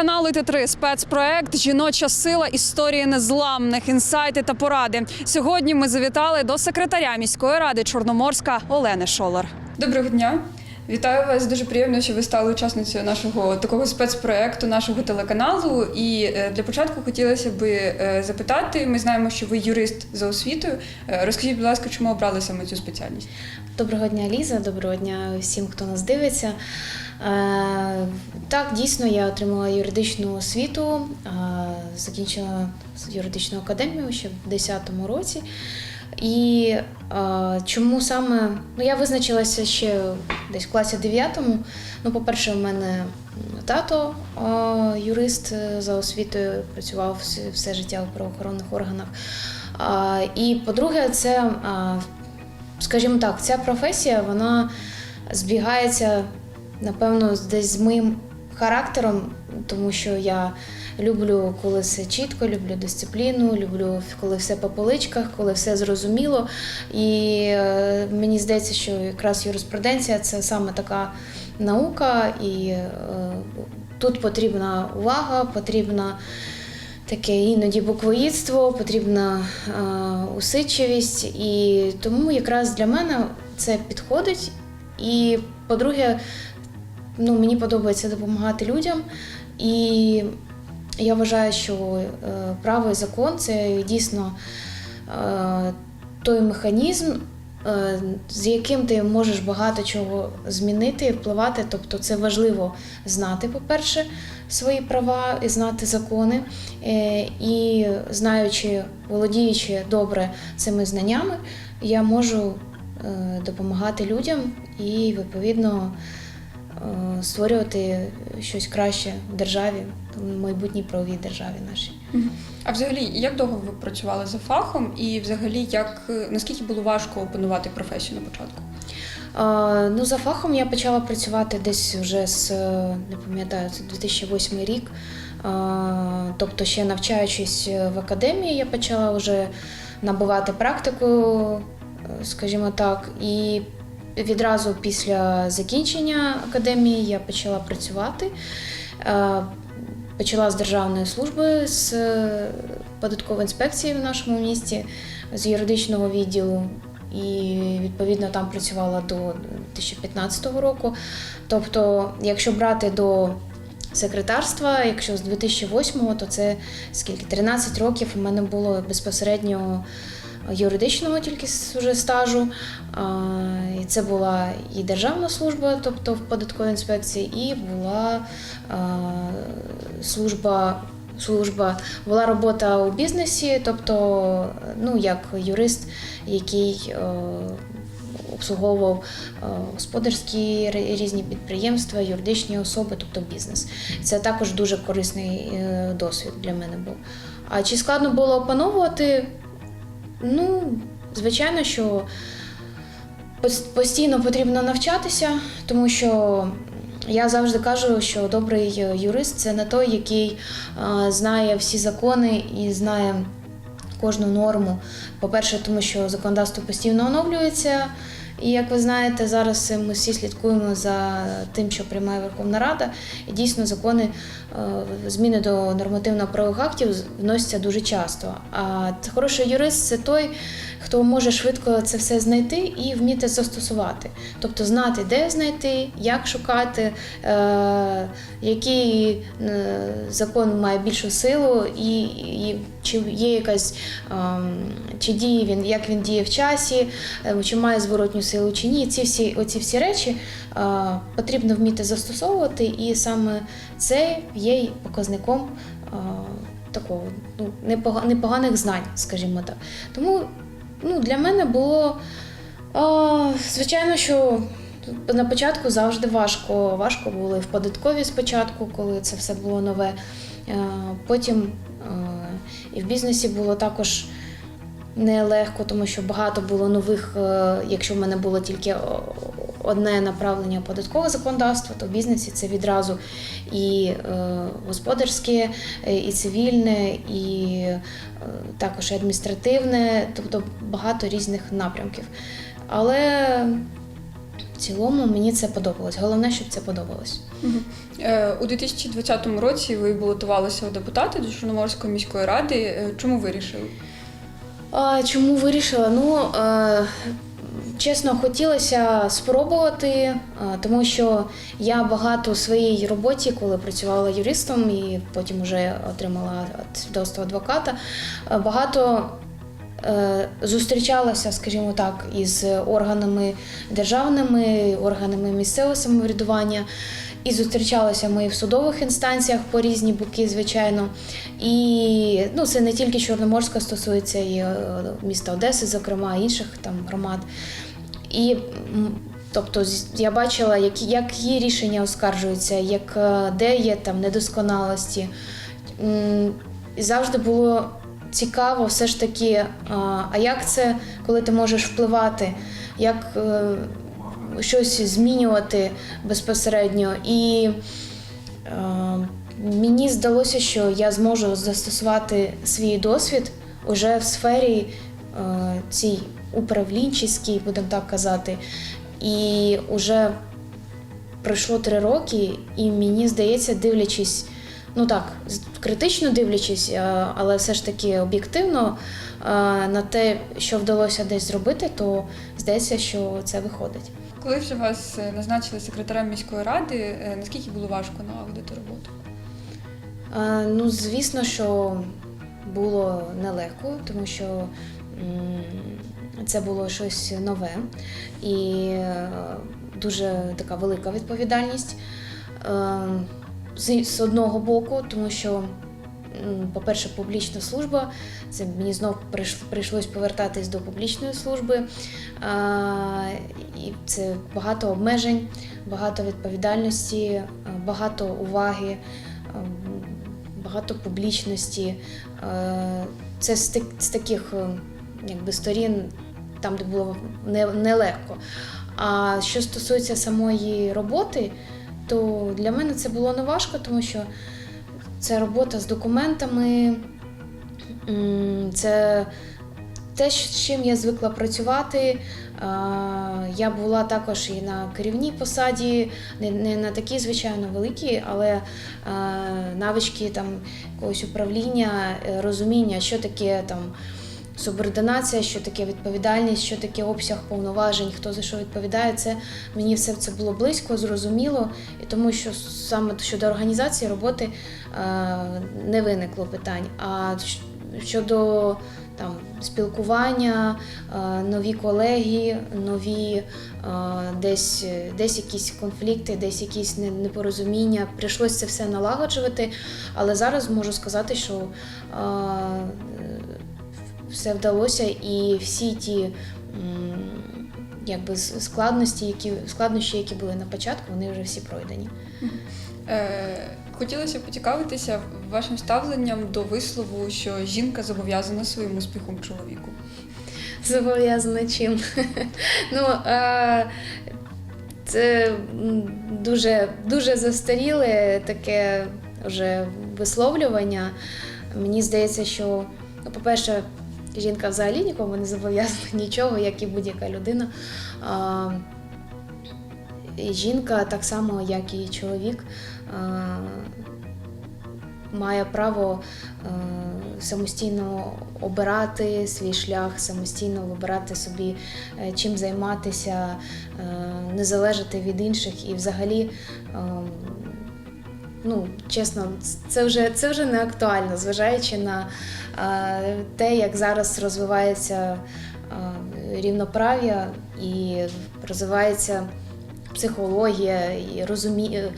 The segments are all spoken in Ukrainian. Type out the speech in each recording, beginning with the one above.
Розділити три спецпроект Жіноча сила історії незламних інсайти та поради. Сьогодні ми завітали до секретаря міської ради Чорноморська Олени Шолер. Доброго дня. Вітаю вас. Дуже приємно, що ви стали учасницею нашого такого спецпроекту, нашого телеканалу. І е, для початку хотілося би е, запитати. Ми знаємо, що ви юрист за освітою. Е, Розкажіть, будь ласка, чому обрали саме цю спеціальність? Доброго дня, Ліза. Доброго дня всім, хто нас дивиться. Так, дійсно, я отримала юридичну освіту, закінчила юридичну академію ще в 2010 році. І е, чому саме ну я визначилася ще десь в класі 9. Ну, по-перше, у мене тато е, юрист е, за освітою, працював все, все життя у правоохоронних органах. А, І по-друге, це а, скажімо так, ця професія вона збігається, напевно, десь з моїм характером, тому що я люблю, коли все чітко, люблю дисципліну, люблю, коли все по поличках, коли все зрозуміло. І е, мені здається, що якраз юриспруденція це саме така наука, і е, тут потрібна увага, потрібна таке іноді буквоїдство, потрібна е, усидчивість. І тому якраз для мене це підходить. І, по-друге, ну, мені подобається допомагати людям. І я вважаю, що е, право і закон це дійсно е, той механізм, е, з яким ти можеш багато чого змінити і впливати. Тобто це важливо знати, по-перше, свої права і знати закони. І знаючи, володіючи добре цими знаннями, я можу допомагати людям і відповідно створювати щось краще в державі, в майбутній правовій державі нашій. А взагалі, як довго ви працювали за фахом, і взагалі, як наскільки було важко опанувати професію на початку? Е, Ну, за фахом я почала працювати десь вже з е, не пам'ятаю, це 2008 рік. Е, Тобто, ще навчаючись в академії, я почала вже набувати практику, е, скажімо так, і відразу після закінчення академії я почала працювати. Е, Почала з державної служби з е, податкової інспекції в нашому місті, з юридичного відділу і відповідно там працювала до 2015 року. Тобто, якщо брати до секретарства, якщо з 2008, то це скільки 13 років у мене було безпосередньо юридичного тільки вже стажу. І це була і державна служба, тобто в податковій інспекції, і була служба. Служба була робота у бізнесі, тобто, ну як юрист, який е, обслуговував е, господарські різні підприємства, юридичні особи, тобто бізнес. Це також дуже корисний е, досвід для мене був. А чи складно було опановувати? Ну, звичайно, що постійно потрібно навчатися, тому що я завжди кажу, що добрий юрист це не той, який е, знає всі закони і знає кожну норму. По-перше, тому що законодавство постійно оновлюється. І як ви знаєте, зараз ми всі слідкуємо за тим, що приймає Верховна Рада, і дійсно закони, зміни до нормативно-правових актів вносяться дуже часто. А хороший юрист це той, хто може швидко це все знайти і вміти застосувати. Тобто знати, де знайти, як шукати, е, який е, закон має більшу силу, і, чи є якась ем, чи діє він, як він діє в часі, е, чи має зворотню силу чи ні. Ці всі, оці всі речі е, потрібно вміти застосовувати, і саме це є й показником е, такого ну, непога- непоганих знань, скажімо так. Тому ну, для мене було е, звичайно, що на початку завжди важко. Важко було і в податковій спочатку, коли це все було нове. Е, Потім і в бізнесі було також нелегко, тому що багато було нових, якщо в мене було тільки одне направлення податкове законодавство, то в бізнесі це відразу і е, господарське, е, і цивільне, і е, також і адміністративне, тобто багато різних напрямків. Але в цілому мені це подобалось. Головне, щоб це подобалось. Е, У 2020 році ви балотувалися у депутати до Чорноморської міської ради. Чому вирішили? А, чому вирішила? Ну, е, чесно, хотілося спробувати, е, тому що я багато у своїй роботі, коли працювала юристом і потім вже отримала свідоцтво адвоката, е, багато е, зустрічалася, скажімо так, із органами державними, органами місцевого самоврядування. І зустрічалися ми в судових інстанціях по різні боки, звичайно. І ну, це не тільки Чорноморська стосується і е, міста Одеси, зокрема, інших там громад. І тобто я бачила, як її рішення оскаржуються, як, е, де є там недосконалості. І завжди було цікаво все ж таки, а, а як це, коли ти можеш впливати, як е, щось змінювати безпосередньо. І е, мені здалося, що я зможу застосувати свій досвід уже в сфері е, цій управлінчій, будемо так казати. І вже пройшло три роки, і мені здається, дивлячись, ну так, критично дивлячись, е, але все ж таки об'єктивно на те, що вдалося десь зробити, то здається, що це виходить. Коли вже вас е, назначили секретарем міської ради, е, наскільки було важко налагодити роботу? Ну, звісно, що було нелегко, тому що це було щось нове і е, дуже така велика відповідальність. З одного боку, тому що, по-перше, публічна служба, це мені знов прийш- прийшлось повертатись до публічної служби. Е, І це багато обмежень, багато відповідальності, е, багато уваги. ем, багато публічності. Е, Це з, таких е, якби, сторін, там, де було нелегко. А що стосується самої роботи, то для мене це було не важко, тому що це робота з документами, це те, з чим я звикла працювати. Я була також і на керівній посаді, не, на такій, звичайно, великій, але навички там якогось управління, е, розуміння, що таке там субординація, що таке відповідальність, що таке обсяг повноважень, хто за що відповідає. Це мені все це було близько, зрозуміло, і тому що саме щодо організації роботи е, не виникло питань. А щодо там спілкування, е, нові колеги, нові е, десь, десь якісь конфлікти, десь якісь непорозуміння. Прийшлося це все налагоджувати, але зараз можу сказати, що все вдалося, і всі ті якби складності, які складнощі, які були на початку, вони вже всі пройдені. Е, Хотілося б поцікавитися вашим ставленням до вислову, що жінка зобов'язана своїм успіхом чоловіку. Зобов'язана чим? ну, е, це дуже, дуже застаріле таке вже висловлювання. Мені здається, що, ну, по-перше, жінка взагалі нікому не зобов'язана нічого, як і будь-яка людина. Жінка так само, як і чоловік, має право самостійно обирати свій шлях, самостійно вибирати собі, е, чим займатися, е, не залежати від інших і взагалі. Ну, чесно, це вже, це вже не актуально, зважаючи на е, те, як зараз розвивається е, рівноправ'я і розвивається психологія і розумі... е,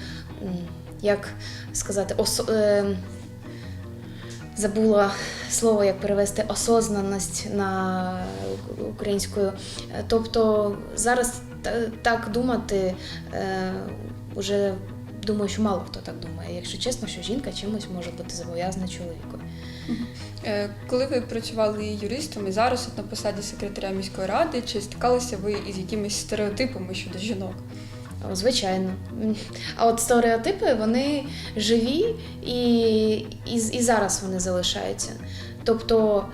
як сказати, ос... е, забула слово, як перевести осознаність на українською. Тобто зараз так думати е, уже думаю, що мало хто так думає, якщо чесно, що жінка чимось може бути зобов'язана чоловікові. Е, Коли ви працювали юристом і зараз от на посаді секретаря міської ради, чи стикалися ви із якимись стереотипами щодо жінок? Звичайно. А от стереотипи вони живі і, і, і зараз вони залишаються. Тобто,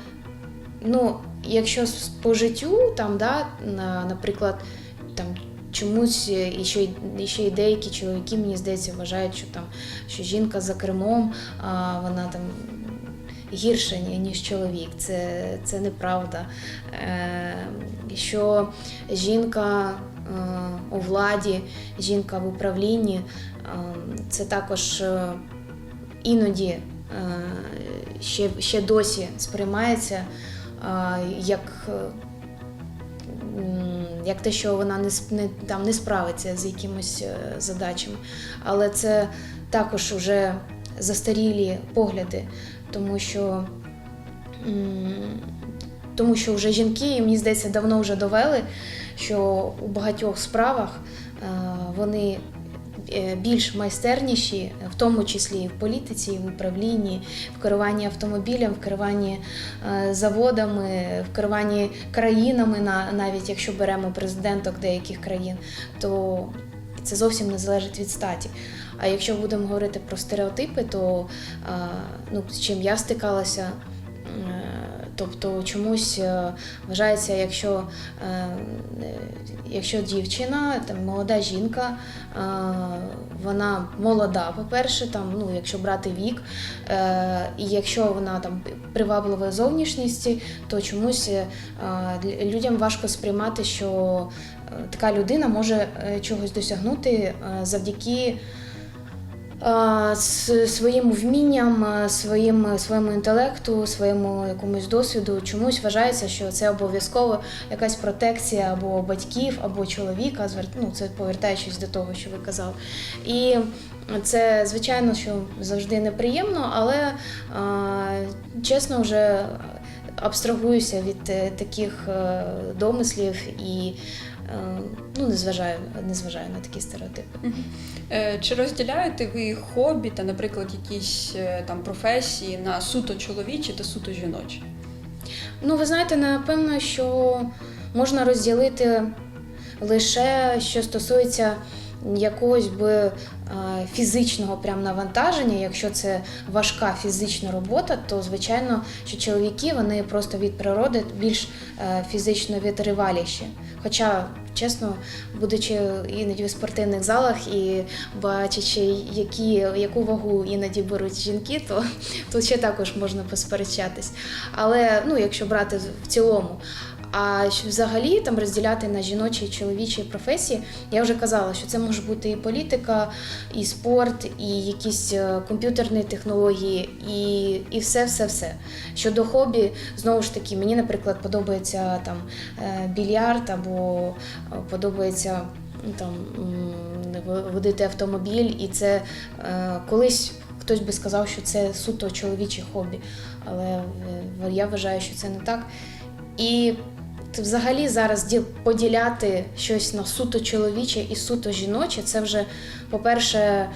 ну, якщо по життю, там, да, на, наприклад, там, чомусь е, і ще, і ще й деякі чоловіки, мені здається, вважають, що там що жінка за кермом, а вона там гірша, ніж чоловік. Це, це неправда. Е, що жінка е, у владі, жінка в управлінні, це також іноді ще, ще досі сприймається як. Як те, що вона не, не, там, не справиться з якимось е, задачами. Але це також вже застарілі погляди, тому що, тому що вже жінки, і мені здається, давно вже довели, що у багатьох справах е, вони більш майстерніші, в тому числі і в політиці, і в управлінні, в керуванні автомобілем, в керуванні е, заводами, в керуванні країнами, на- навіть якщо беремо президенток деяких країн, то це зовсім не залежить від статі. А якщо будемо говорити про стереотипи, то е, ну, з чим я стикалася. Тобто чомусь е, вважається, якщо, е, якщо дівчина, там, молода жінка, е, вона молода, по-перше, там, ну, якщо брати вік, і якщо вона там привабливої зовнішністі, то чомусь людям важко сприймати, що така людина може чогось досягнути завдяки своїм вмінням, своїм, своєму інтелекту, своєму якомусь досвіду. Чомусь вважається, що це обов'язково якась протекція або батьків, або чоловіка. Ну, це повертаючись до того, що ви казали. І це, звичайно, що завжди неприємно, але чесно вже абстрагуюся від е, таких е, домислів і ну, не зважаю, не зважаю на такі стереотипи. Е, Чи розділяєте ви хобі та, наприклад, якісь е, там професії на суто чоловічі та суто жіночі? Ну, ви знаєте, напевно, що можна розділити лише що стосується якогось би е, фізичного прям навантаження. Якщо це важка фізична робота, то звичайно, що чоловіки вони просто від природи більш е, фізично витриваліші. Хоча, чесно, будучи іноді в спортивних залах і бачачи, які, яку вагу іноді беруть жінки, то тут ще також можна посперечатись. Але ну, якщо брати в цілому. А взагалі там розділяти на жіночі і чоловічі професії, я вже казала, що це може бути і політика, і спорт, і якісь е, комп'ютерні технології, і, і все, все, все. Щодо хобі, знову ж таки, мені, наприклад, подобається там е, більярд або е, подобається ну, там водити автомобіль, і це е, колись. Хтось би сказав, що це суто чоловіче хобі, але я вважаю, що це не так. І взагалі зараз поділяти щось на суто чоловіче і суто жіноче, це вже, по-перше,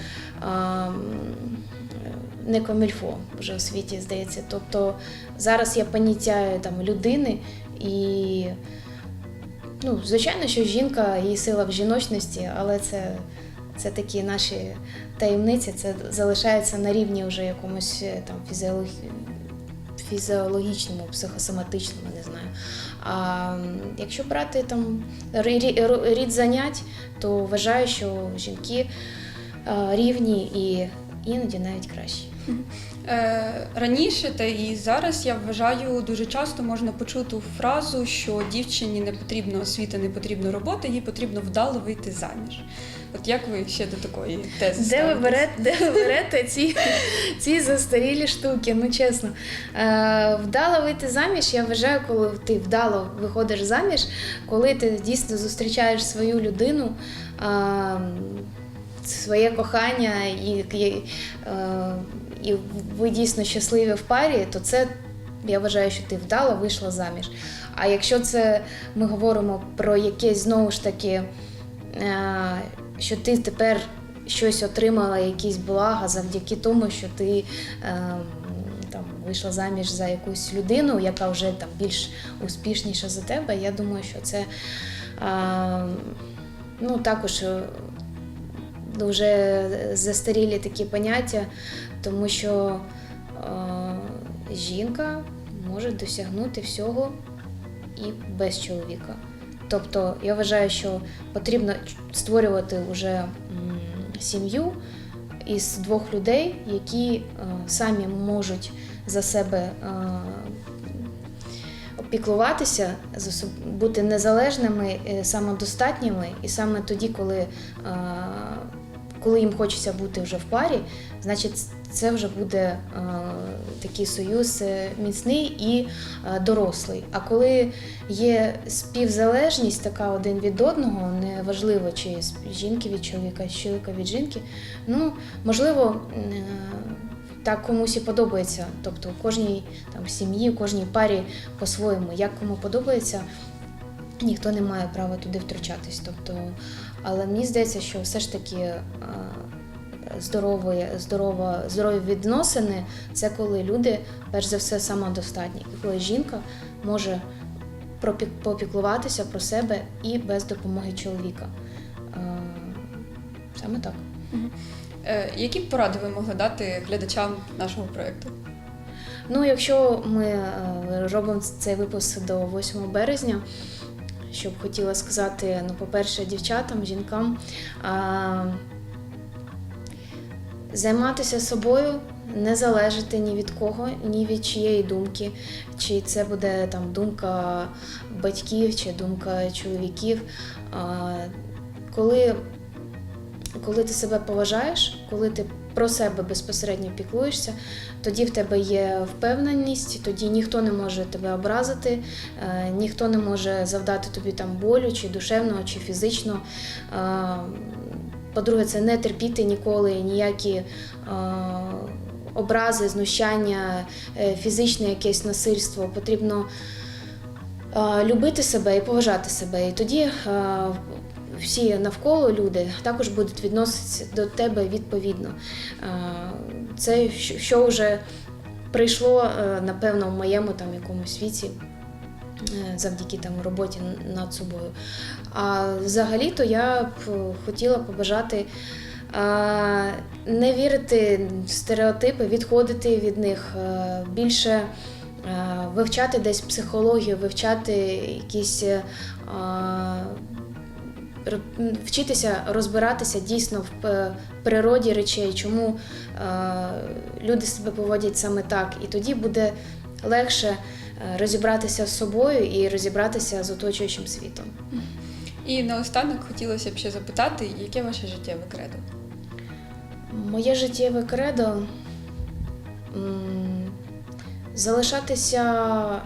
не комільфо вже у світі, здається. Тобто зараз є поняття там, людини і. Ну, звичайно, що жінка, її сила в жіночності, але це, це такі наші таємниці, це залишається на рівні вже якомусь е, там фізіологі... фізіологічному, психосоматичному, не знаю. А якщо брати там рі- рі- рід занять, то вважаю, що жінки е, рівні і іноді навіть кращі. Е, Раніше та і зараз я вважаю, дуже часто можна почути фразу, що дівчині не потрібна освіта, не потрібна робота, їй потрібно вдало вийти заміж. От як ви ще до такої тези? Де ви берете, де ви берете ці, ці застарілі штуки? Ну чесно. Е, вдало вийти заміж, я вважаю, коли ти вдало виходиш заміж, коли ти дійсно зустрічаєш свою людину, е, своє кохання, і, і, е, і ви дійсно щасливі в парі, то це. Я вважаю, що ти вдало вийшла заміж. А якщо це ми говоримо про якесь знову ж таки е, що ти тепер щось отримала, якісь блага завдяки тому, що ти ем, там вийшла заміж за якусь людину, яка вже там більш успішніша за тебе. Я думаю, що це ем, ну, також е, дуже застарілі такі поняття, тому що е, жінка може досягнути всього і без чоловіка. Тобто я вважаю, що потрібно створювати вже сім'ю із двох людей, які е, самі можуть за себе е, опіклуватися, бути незалежними, е, самодостатніми, і саме тоді, коли, е, коли їм хочеться бути вже в парі, значить це вже буде е, такий союз е, міцний і е, дорослий. А коли є співзалежність така один від одного, неважливо, чи жінки від чоловіка, чи чоловіка від жінки, ну можливо. Так комусь і подобається, тобто у кожній там сім'ї, у кожній парі по-своєму, як кому подобається, ніхто не має права туди втручатись. Тобто, але мені здається, що все ж таки здорові, здорові відносини це коли люди, перш за все, самодостатні, і коли жінка може попіклуватися про себе і без допомоги чоловіка. Е, Саме так. Е, Які поради ви могли дати глядачам нашого проєкту? Ну, якщо ми е, робимо цей випуск до 8 березня, що б хотіла сказати, ну, по-перше, дівчатам, жінкам, займатися собою, не залежати ні від кого, ні від чиєї думки, чи це буде там думка батьків, чи думка чоловіків. Коли коли ти себе поважаєш, коли ти про себе безпосередньо піклуєшся, тоді в тебе є впевненість, тоді ніхто не може тебе образити, е, ніхто не може завдати тобі там болю, чи душевного, чи фізично. По-друге, це не терпіти ніколи ніякі е, образи, знущання, е, фізичне якесь насильство. Потрібно е, любити себе і поважати себе. І тоді всі навколо люди також будуть відноситися до тебе відповідно. Це що- вже прийшло, напевно, в моєму там якомусь віці. Е, Завдяки там роботі над собою. А взагалі-то я б хотіла побажати не вірити в стереотипи, відходити від них, е, більше е, вивчати десь психологію, вивчати якісь вчитися розбиратися дійсно в природі речей, чому люди себе поводять саме так. І тоді буде легше розібратися з собою і розібратися з оточуючим світом. І наостанок хотілося б ще запитати, яке ваше життєве кредо? Моє життєве кредо залишатися,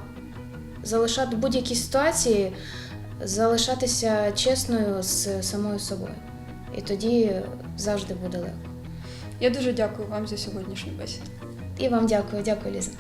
залишати в будь-якій ситуації, залишатися чесною з самою собою. І тоді завжди буде легко. Я дуже дякую вам за сьогоднішню бесіду. І вам дякую, дякую, Ліза.